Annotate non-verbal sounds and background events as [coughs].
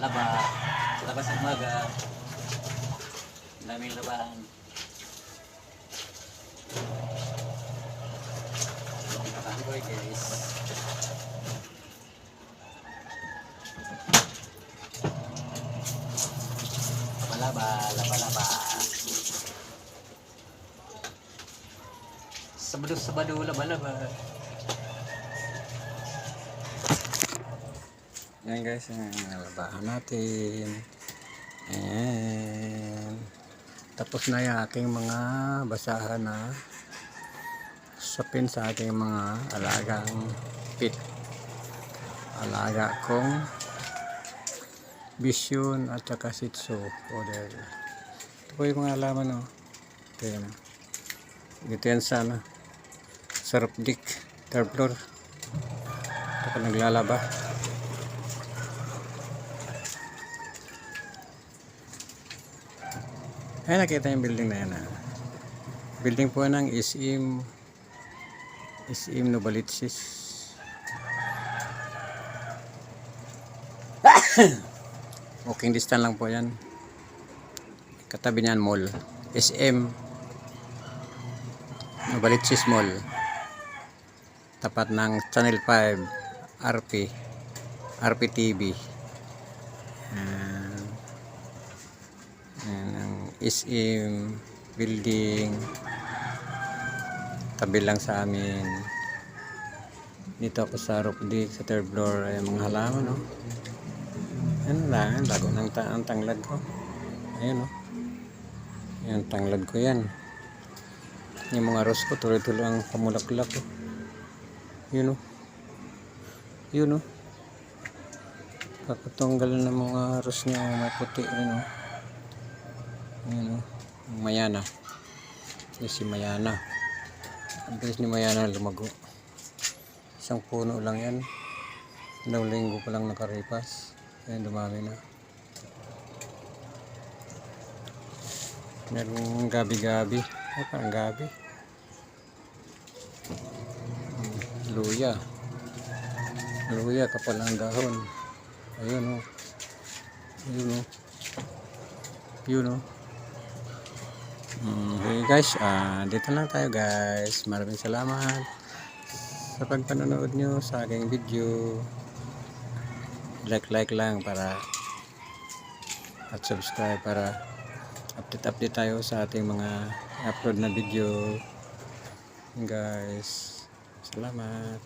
Laba-laba. Labas ng umaga. Ang Daming labahan. Kakangoy guys. Laba-laba. Laba-laba. Sabado-sabado. Laba-laba. Yan guys, ang labahan natin. Ayan. Tapos na yung aking mga basahan na sapin sa aking mga alagang pit. Alaga kong bisyon at saka sitso. Oder. Ito po yung mga alaman no. Ito yan. Dito yan sa ano. Sarap dik. Third floor. Ito pa naglalaba. Ay, nakita yung building na yan. Ah. Building po ng SM SM Novalitsis. [coughs] Walking distance lang po yan. Katabi niyan mall. SM Novalitsis Mall. Tapat ng Channel 5 RP RPTV. Ayan. Ayan ang SM building tabi lang sa amin. Dito ako sa roof deck sa third floor ay mga halaman no? Yan lang bago ng ta ang tanglad ko. Ayun no? Yan tanglad ko yan. Yung mga rose ko tuloy-tuloy ang pamulaklak ko yun no? Yun no? Kakatunggal ng mga rose niya may puti rin no Ayan o. Ang Mayana. Yan si Mayana. Ang bilis ni Mayana lumago. Isang puno lang yan. Ilang linggo pa lang nakaripas. Ayan, dumami na. Meron gabi-gabi. Ay, parang gabi. Luya. Luya, kapal ang dahon. Ayun o. Ayun o. Yun o. Okay guys, ah dito lang tayo guys. Maraming salamat sa pagpanonood nyo sa aking video. Like-like lang para at subscribe para update-update tayo sa ating mga upload na video. Guys, salamat.